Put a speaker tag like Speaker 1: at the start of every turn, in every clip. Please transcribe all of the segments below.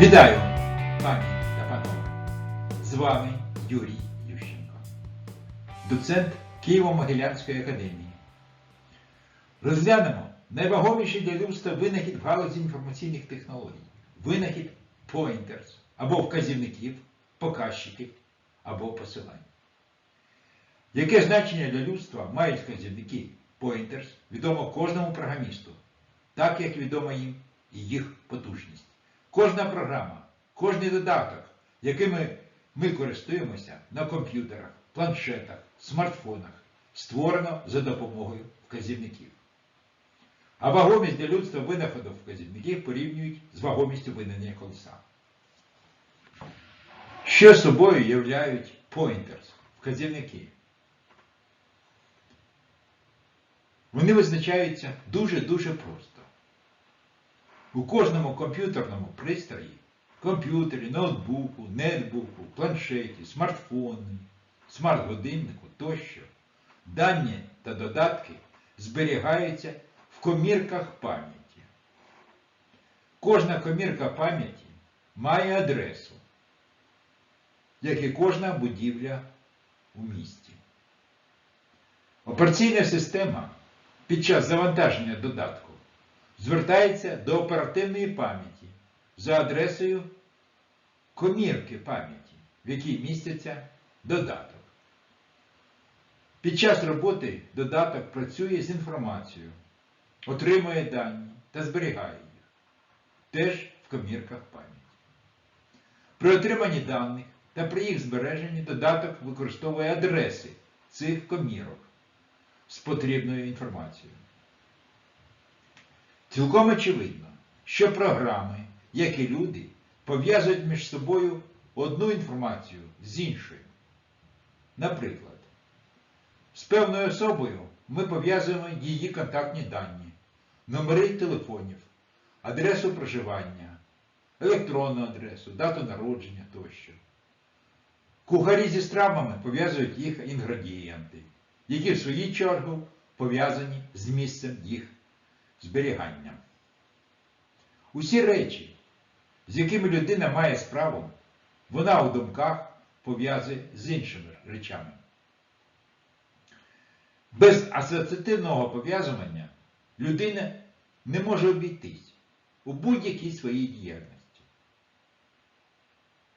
Speaker 1: Вітаю, пані та панове! З вами Юрій Ющенко, доцент Києво-Могилянської академії. Розглянемо найвагоміший для людства винахід в галузі інформаційних технологій, винахід pointers або вказівників, показчиків або посилань. Яке значення для людства мають вказівники pointers, відомо кожному програмісту, так як відома їм і їх потужність. Кожна програма, кожний додаток, якими ми користуємося на комп'ютерах, планшетах, смартфонах, створено за допомогою вказівників. А вагомість для людства винаходів вказівників порівнюють з вагомістю винайдення колеса. Що собою являють pointers, вказівники? Вони визначаються дуже-дуже просто. У кожному комп'ютерному пристрої, комп'ютері, ноутбуку, нетбуку, планшеті, смартфоні, смарт-годиннику тощо, дані та додатки зберігаються в комірках пам'яті. Кожна комірка пам'яті має адресу, як і кожна будівля у місті. Операційна система під час завантаження додатку звертається до оперативної пам'яті за адресою комірки пам'яті, в якій міститься додаток. Під час роботи додаток працює з інформацією, отримує дані та зберігає їх, теж в комірках пам'яті. При отриманні даних та при їх збереженні додаток використовує адреси цих комірок з потрібною інформацією. Цілком очевидно, що програми, як і люди, пов'язують між собою одну інформацію з іншою. Наприклад, з певною особою ми пов'язуємо її контактні дані, номери телефонів, адресу проживання, електронну адресу, дату народження тощо. Кухарі зі стравами пов'язують їх інгредієнти, які в свою чергу пов'язані з місцем їх зберігання. Усі речі, з якими людина має справу, вона у думках пов'язує з іншими речами. Без асоціативного пов'язування людина не може обійтись у будь-якій своїй діяльності.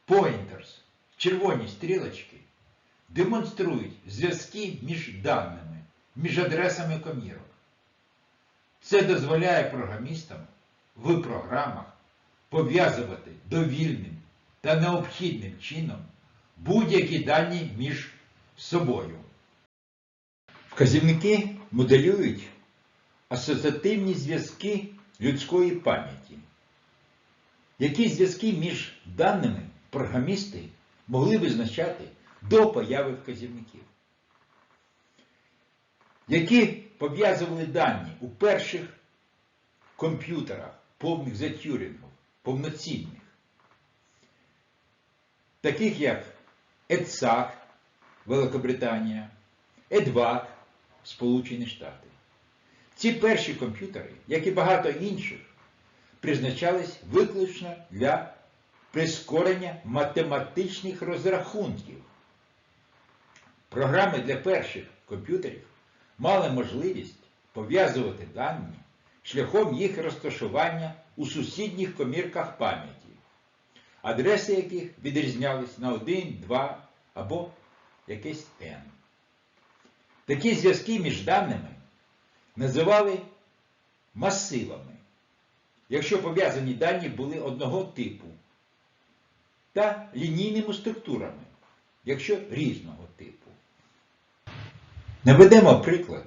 Speaker 1: Pointers, червоні стрілочки, демонструють зв'язки між даними, між адресами комірок. Це дозволяє програмістам в програмах пов'язувати довільним та необхідним чином будь-які дані між собою. Вказівники моделюють асоціативні зв'язки людської пам'яті. Які зв'язки між даними програмісти могли визначати до появи вказівників? які пов'язували дані у перших комп'ютерах, повних за Тюрінгом, повноцінних, таких як EDSAC, Великобританія, EDVAC, Сполучені Штати. Ці перші комп'ютери, як і багато інших, призначались виключно для прискорення математичних розрахунків. Програми для перших комп'ютерів мали можливість пов'язувати дані шляхом їх розташування у сусідніх комірках пам'яті, адреси яких відрізнялись на 1, 2 або якесь N. Такі зв'язки між даними називали масивами, якщо пов'язані дані були одного типу, та лінійними структурами, якщо різного типу. Наведемо приклад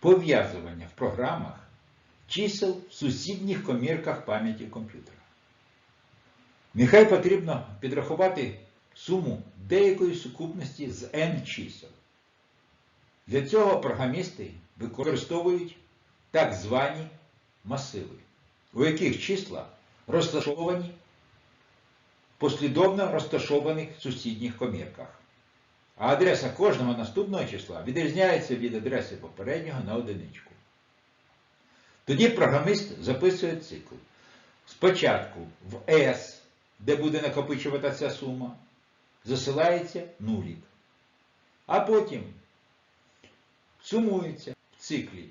Speaker 1: пов'язування в програмах чисел в сусідніх комірках пам'яті комп'ютера. Нехай потрібно підрахувати суму деякої сукупності з n чисел. Для цього програмісти використовують так звані масиви, у яких числа розташовані в послідовно розташованих сусідніх комірках. А адреса кожного наступного числа відрізняється від адреси попереднього на одиничку. Тоді програміст записує цикл. Спочатку в S, де буде накопичуватися сума, засилається нулік, а потім сумується в циклі.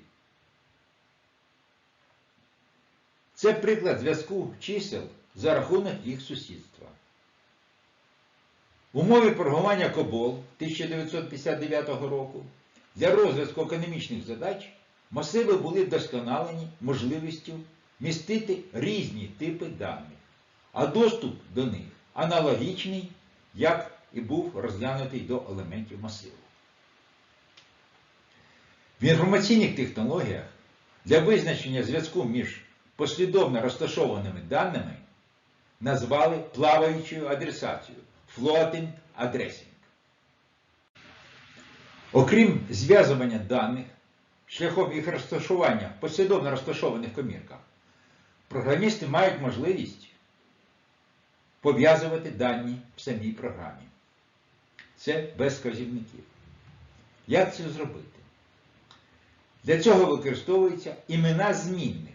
Speaker 1: Це приклад зв'язку чисел за рахунок їх сусідства. В умові програмування COBOL 1959 року для розв'язку економічних задач масиви були вдосконалені можливістю містити різні типи даних, а доступ до них аналогічний, як і був розглянутий до елементів масиву. В інформаційних технологіях для визначення зв'язку між послідовно розташованими даними назвали плаваючою адресацією floating addressing. Окрім зв'язування даних шляхом їх розташування в послідовно розташованих комірках, програмісти мають можливість пов'язувати дані в самій програмі. Це без вказівників. Як це зробити? Для цього використовуються імена змінних,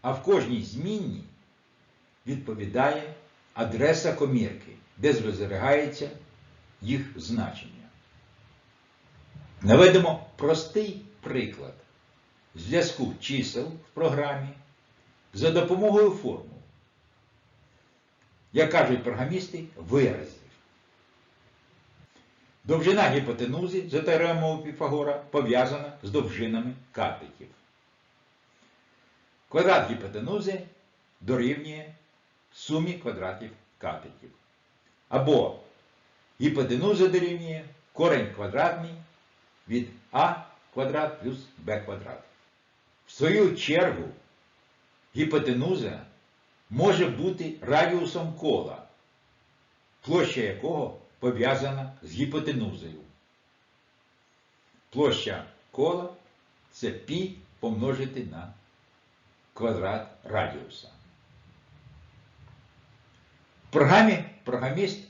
Speaker 1: а в кожній змінній відповідає адреса комірки, де зберігається їх значення. Наведемо простий приклад зв'язку чисел в програмі за допомогою формул, як кажуть програмісти, виразів. Довжина гіпотенузи за теоремою Піфагора пов'язана з довжинами катетів. Квадрат гіпотенузи дорівнює сумі квадратів катетів. Або гіпотенуза дорівнює корень квадратний від а квадрат плюс b квадрат. В свою чергу гіпотенуза може бути радіусом кола, площа якого пов'язана з гіпотенузою. Площа кола це π помножити на квадрат радіуса. В програмі програміст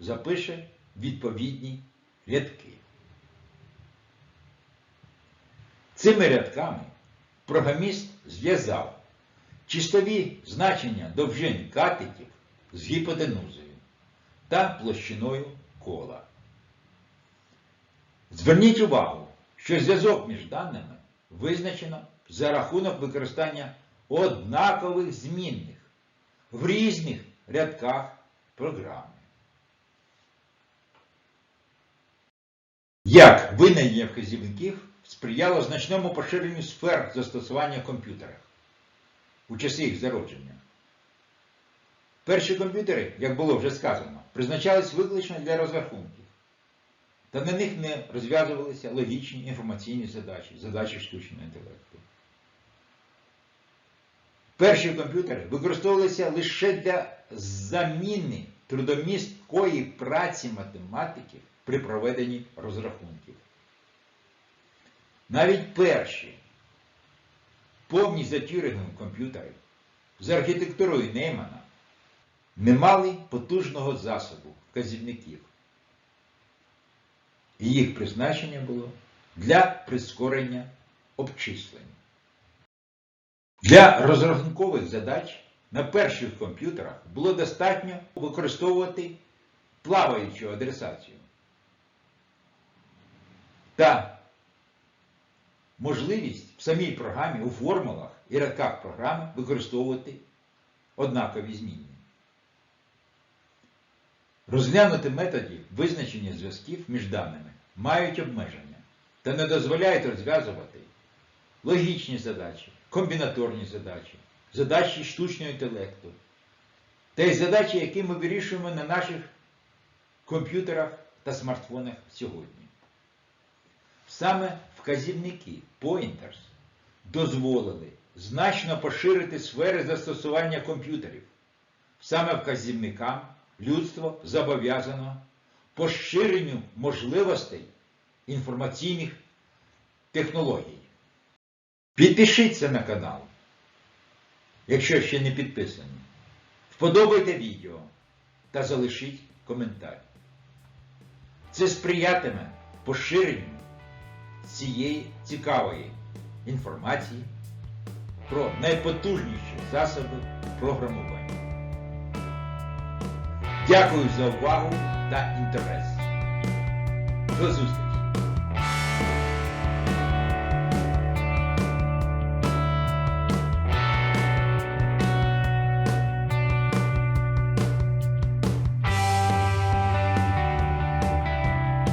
Speaker 1: запише відповідні рядки. Цими рядками програміст зв'язав чистові значення довжин катетів з гіпотенузою та площиною кола. Зверніть увагу, що зв'язок між даними визначено за рахунок використання однакових змінних в різних рядках програми. Як винайдення вказівників сприяло значному поширенню сфер застосування в у часи їх зародження. Перші комп'ютери, як було вже сказано, призначались виключно для розрахунків, та на них не розв'язувалися логічні інформаційні задачі, задачі штучного інтелекту. Перші комп'ютери використовувалися лише для заміни трудомісткої праці математиків при проведенні розрахунків. Навіть перші повні за комп'ютери з архітектурою Неймана не мали потужного засобу вказівників. І їх призначення було для прискорення обчислень. Для розрахункових задач на перших комп'ютерах було достатньо використовувати плаваючу адресацію та можливість в самій програмі у формулах і рядках програми використовувати однакові змінні. Розглянути методі визначення зв'язків між даними мають обмеження та не дозволяють розв'язувати логічні задачі, комбінаторні задачі, задачі штучного інтелекту та й задачі, які ми вирішуємо на наших комп'ютерах та смартфонах сьогодні. Саме вказівники Pointers дозволили значно поширити сфери застосування комп'ютерів. Саме вказівникам людство зобов'язано поширенню можливостей інформаційних технологій. Підпишіться на канал, якщо ще не підписані. Вподобайте відео та залишіть коментар. Це сприятиме поширенню цієї цікавої інформації про найпотужніші засоби програмування. Дякую за увагу та інтерес. До зустрічі!